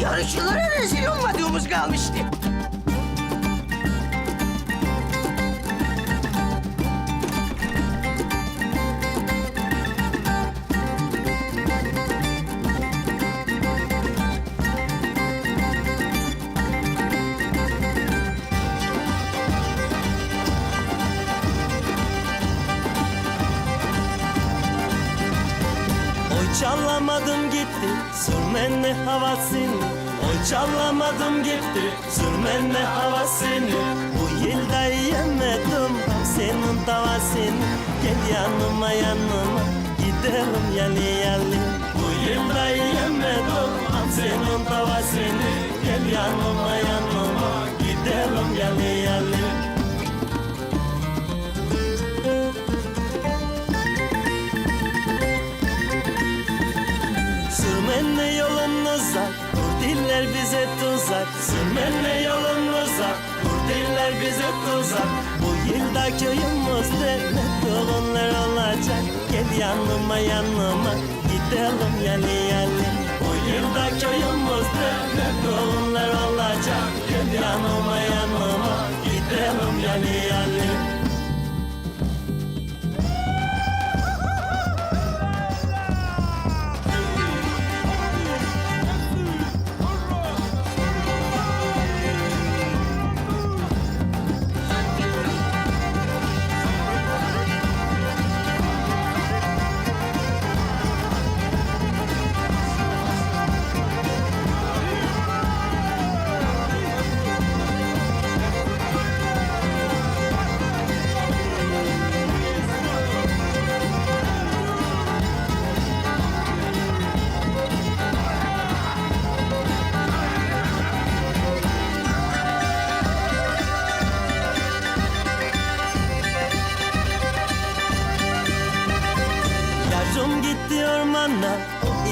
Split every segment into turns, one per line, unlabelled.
Yarışçılara rezil olmadığımız kalmıştı.
Çalamadım gitti. Sürmenle havasını Oy çalamadım gitti. Sürmenle havasını Bu yılda yemedim senin davasını Gel yanıma yanıma gidelim yalı yalı Bu yılda yemedim senin davasını Gel yanıma yanıma gidelim yalı yalı Sürmenle yolumuza Kurdiller bize tuzak. Sürmenle yolumuza Kurdiller bize tuzak. Bu yılda köyümüzde ne torunlar olacak? Gel yanıma yanıma Gidelim yalı yalı Bu yılda köyümüzde ne torunlar olacak? Gel yanıma yanıma Gidelim yalı yalı ormana, o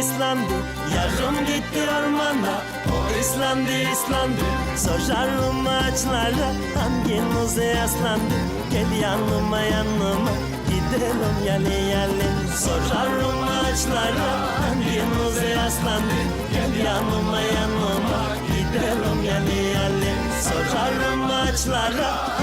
İslandı. Yarım gitti ormana, o İslandı İslandı. Sorarım ağaçlara hanginize yaslandı. Gel yanıma yanıma gidelim yalı yalı. Sorarım ağaçlara hanginize yaslandı. Gel yanıma yanıma gidelim yalı yalı. Sorarım ağaçlara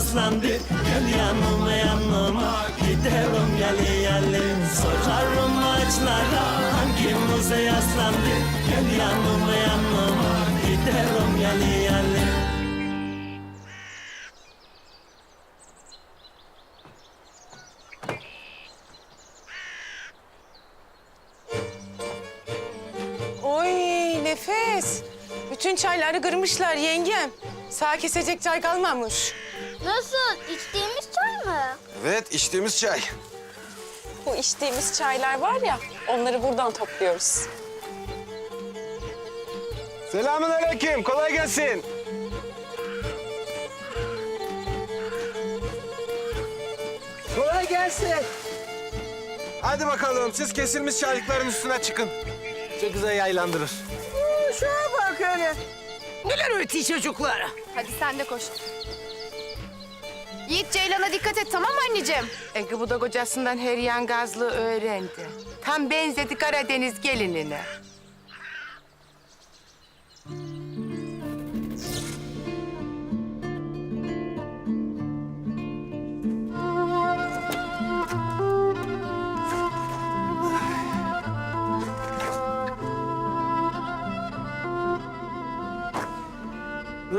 yaslandı. Gel yanıma yanıma gidelim yalı yalı. Sorarım ağaçlara hanginize yaslandı. Gel yanıma yanıma gidelim yalı yalı.
Oy nefes. Bütün çayları kırmışlar yengem. Sağ kesecek çay kalmamış.
Nasıl? İçtiğimiz çay mı?
Evet, içtiğimiz çay.
Bu içtiğimiz çaylar var ya, onları buradan topluyoruz.
Selamun aleyküm, kolay gelsin.
Kolay gelsin.
Hadi bakalım, siz kesilmiş çaylıkların üstüne çıkın. Çok güzel yaylandırır.
Şuna bak hele. Neler ötüyor çocuklara?
Hadi sen de koş. Yiğit Ceylan'a dikkat et tamam mı anneciğim?
E, bu da kocasından her yangazlığı öğrendi. Tam benzedi Karadeniz gelinine.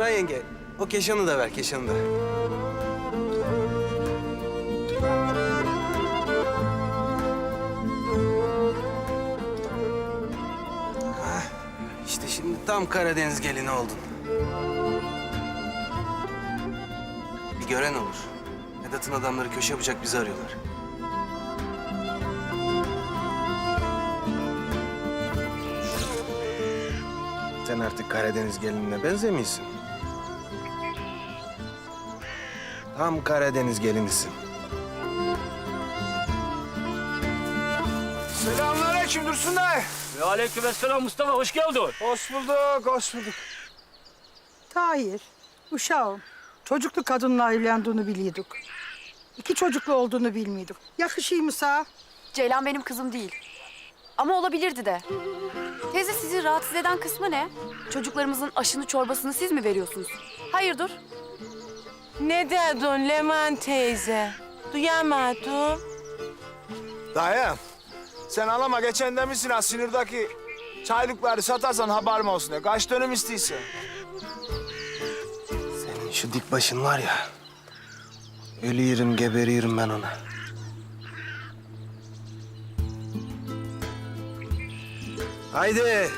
Nuray yenge, o keşanı da ver, keşanı da. Hah, İşte şimdi tam Karadeniz gelini oldun. Bir gören olur. Vedat'ın adamları köşe bıçak bizi arıyorlar. Sen artık Karadeniz gelinine benzemiyorsun. Tam Karadeniz gelinisin. Selamünaleyküm Dursun Bey.
Ve aleykümselam Mustafa hoş geldin.
Hoş bulduk, hoş bulduk.
Tahir, uşağım. Çocuklu kadınla evlendiğini biliyorduk. İki çocuklu olduğunu bilmiyorduk. Yakışıyor mu sağ?
Ceylan benim kızım değil. Ama olabilirdi de. Teyze sizi rahatsız eden kısmı ne? Çocuklarımızın aşını çorbasını siz mi veriyorsunuz? Hayırdır?
Ne dedin Leman teyze? Duyamadım.
Dayı, sen alama geçen demişsin ha sınırdaki çaylıkları satarsan haberim olsun diye. Kaç dönüm istiyorsun?
Senin şu dik başın var ya. Ölüyorum, geberiyorum ben ona. Haydi.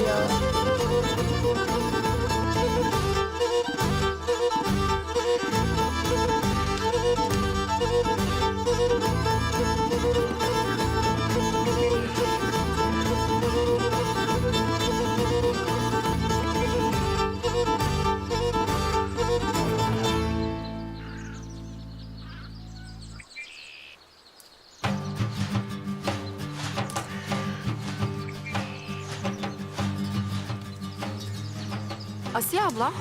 Bye.
Asiye abla.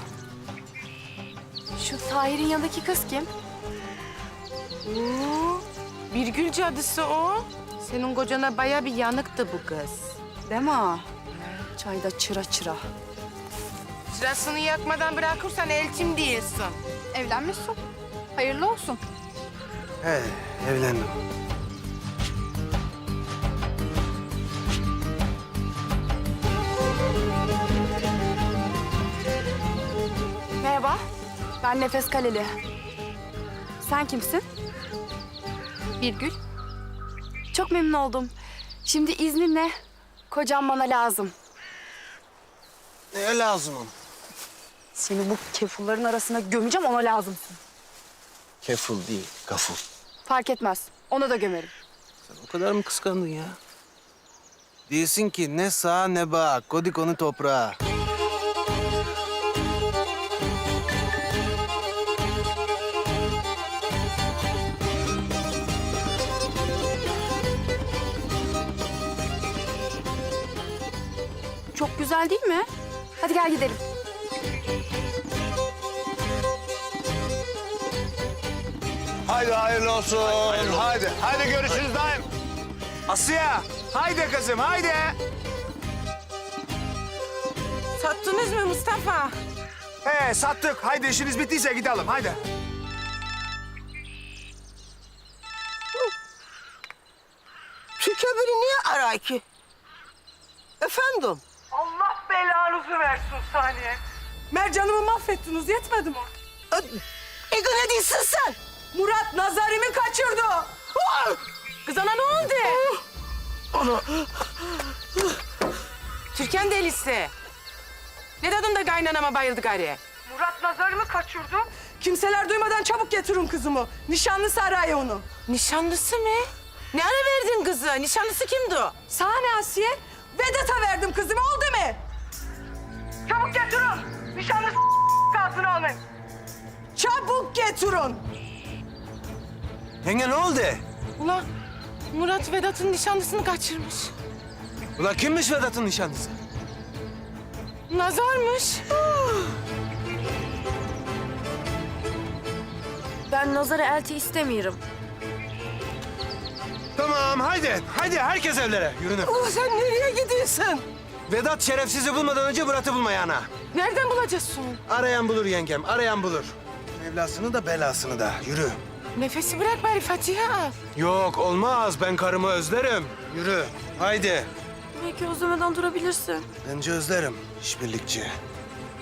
Şu Tahir'in yanındaki kız kim?
Oo, Birgül cadısı o. Senin kocana baya bir yanıktı bu kız.
Değil mi? Çayda çıra çıra.
Sırasını yakmadan bırakırsan elçim değilsin.
Evlenmişsin. Hayırlı olsun.
He, evlendim.
Ben Nefes Kaleli. Sen kimsin? Birgül. Çok memnun oldum. Şimdi izninle kocam bana lazım.
Ne lazım ona?
Seni bu kefulların arasına gömeceğim ona lazımsın.
Keful değil, gaful.
Fark etmez. Onu da gömerim.
Sen o kadar mı kıskandın ya? Diyorsun ki ne sağ ne bağ, kodik onu toprağa.
Çok güzel değil mi? Hadi gel gidelim.
Haydi hayırlı olsun. Haydi. Haydi, görüşürüz dayım. Asiye, haydi kızım, haydi.
Sattınız mı Mustafa?
He, sattık. Haydi işiniz bittiyse gidelim, haydi.
Şu kömürü niye aray ki? Efendim?
Belanızı versin saniye. Mercanımı mahvettiniz yetmedi mi?
Ego ne diyorsun sen?
Murat nazarımı kaçırdı. Kız ana ne oldu?
Türkan delisi. Ne dedin de kaynanama bayıldı gari?
Murat nazarımı kaçırdı. Kimseler duymadan çabuk getirin kızımı. Nişanlısı araya onu.
Nişanlısı mı? Ne ara verdin kızı? Nişanlısı kimdi o?
Sana Asiye? Vedat'a verdim kızımı oldu mu? Çabuk getirin. Nişanlısı kalsın almayın. Çabuk getirin.
Yenge ne oldu?
Ulan Murat Vedat'ın nişanlısını kaçırmış.
Ulan kimmiş Vedat'ın nişanlısı?
Nazarmış.
Ben nazara elti istemiyorum.
Tamam haydi, haydi herkes evlere. Yürünün.
Ulan sen nereye gidiyorsun?
Vedat şerefsizi bulmadan önce Murat'ı bulmaya ana.
Nereden bulacaksın?
Arayan bulur yengem, arayan bulur. Evlasını da belasını da. Yürü.
Nefesi bırak bari Fatiha al.
Yok olmaz, ben karımı özlerim. Yürü, haydi.
Belki özlemeden durabilirsin.
Bence özlerim, işbirlikçi.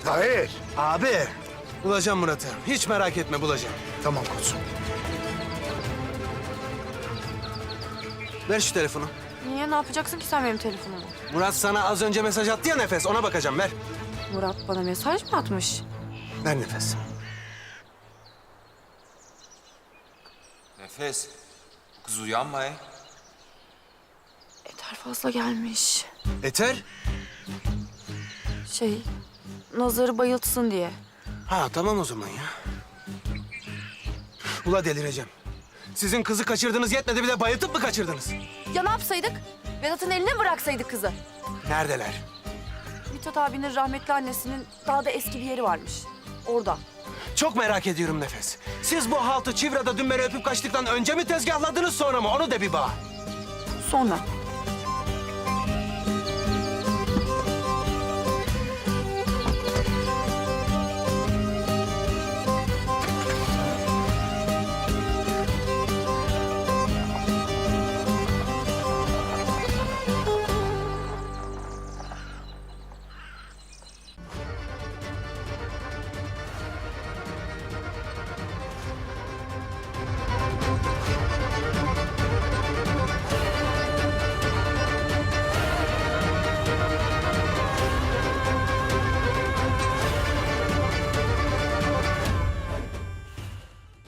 Tahir.
Abi, bulacağım Murat'ı. Hiç merak etme, bulacağım.
Tamam koçum.
Ver şu telefonu.
Niye? Ne yapacaksın ki sen benim telefonumu?
Murat sana az önce mesaj attı ya Nefes, ona bakacağım. Ver.
Murat bana mesaj mı atmış?
Ver Nefes.
Nefes. Bu kız uyanma he.
Eter fazla gelmiş.
Eter?
Şey, nazarı bayıltsın diye.
Ha tamam o zaman ya. Ula delireceğim. Sizin kızı kaçırdınız yetmedi bir de bayıltıp mı kaçırdınız?
Ya ne yapsaydık? Vedat'ın eline mi bıraksaydık kızı?
Neredeler?
Mithat abinin rahmetli annesinin daha da eski bir yeri varmış. Orada.
Çok merak ediyorum Nefes. Siz bu haltı Çivra'da dün beni öpüp kaçtıktan önce mi tezgahladınız sonra mı? Onu de bir bana.
Sonra.